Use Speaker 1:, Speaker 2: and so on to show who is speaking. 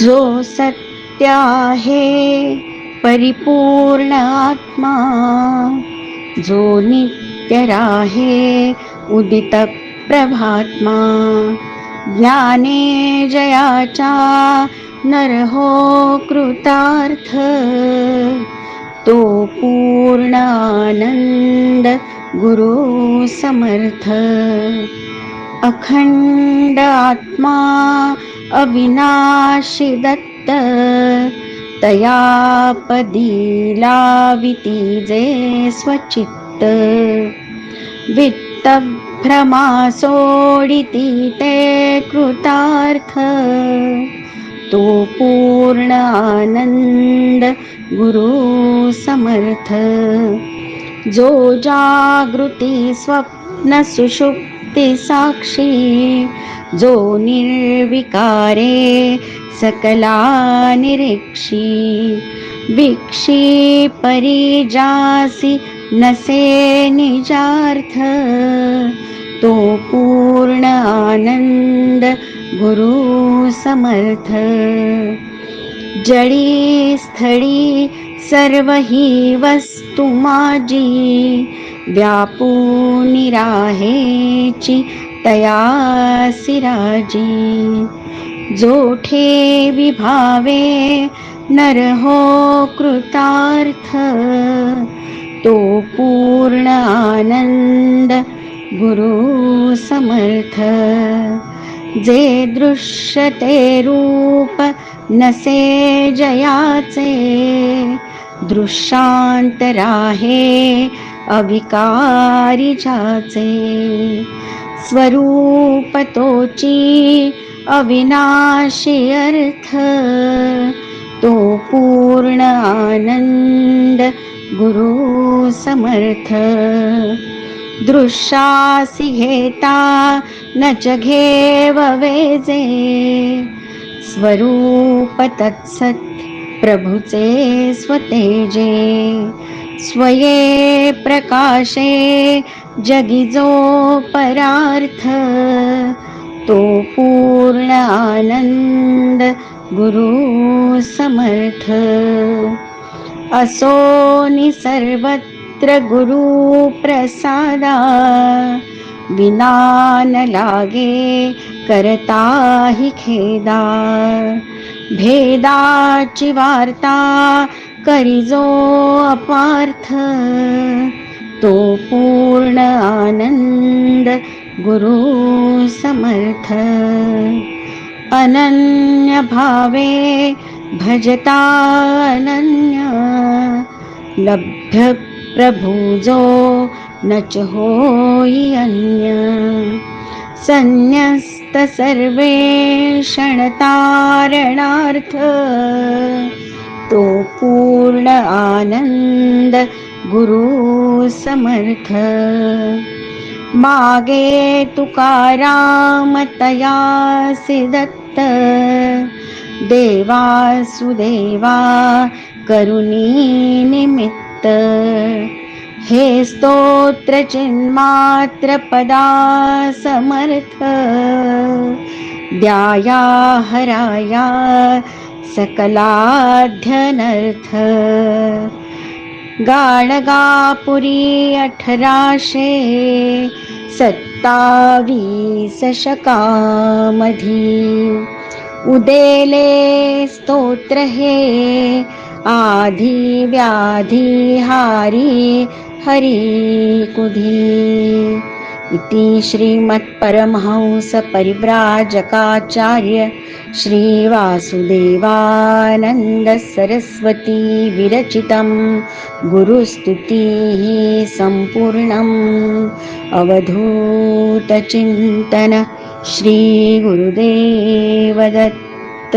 Speaker 1: जो सत्य आहे परिपूर्ण आत्मा जो नित्य राहे उदित प्रभात्मा ज्ञाने जयाचा नरहो कृतार्थ तो पूर्ण आनंद गुरु समर्थ. अखंड आत्मा अविनाशी दत्त तया लाविती जे स्वचित्त। वित्तभ्रमा सोडिती ते कृतार्थ। तो पूर्ण आनंद गुरु समर्थ। जो जागृती स्वप्न सुषुप्त साक्षी जो निर्विकारे सकला निरीक्षी विक्षी परिजासी नसे निजार्थ तो पूर्ण आनंद गुरु समर्थ जडी स्थळी सर्व ही वस्तू माझी. व्यापूनी राहेची तया सिराजी जोठे विभावे नरहो कृतार्थ. तो पूर्ण आनंद गुरु समर्थ. जे दृश्यते रूप नसे जयाचे दृश्यांतराहे अविकारी जाचे स्वरूप तोची अविनाशी अर्थ. तो पूर्ण आनंद गुरु समर्थ. दृश्यासी घेता न च घेव वेजे. स्वरूप तत्सत प्रभुचे स्वतेजे स्वये प्रकाशे जगिजो परार्थ तो पूर्ण आनंद गुरु समर्थ. असो सर्वत्र गुरु प्रसादा विनान लागे करता हि खेदा. भेदाची वार्ता करिजो अपार्थ. तो पूर्ण आनंद गुरु समर्थ. अनन्य भावे भजता अनन्य. लभ्य प्रभुजो न च होई अन्य. संन्यस्तसर्वे क्षणतारणार्थ तो पूर्ण आनंद गुरु समर्थ. मागे तुकारामतयासि दत्त देवा सुदेवा करुणी निमित्त. हे स्तोत्र चिन्मात्र पदा समर्थ द्याया हराया सकलाध्यनर्थ। गाणगापुरी अठराशे सत्तावीस शकामधी। उदेले स्तोत्र हे आधी हरिकुधि इति श्रीमत्परमहंसपरिव्राजकाचार्य श्रीवासुदेवानन्दसरस्वती विरचितं गुरुस्तुतिः सम्पूर्णम्। अवधूतचिन्तनश्रीगुरुदेवदत्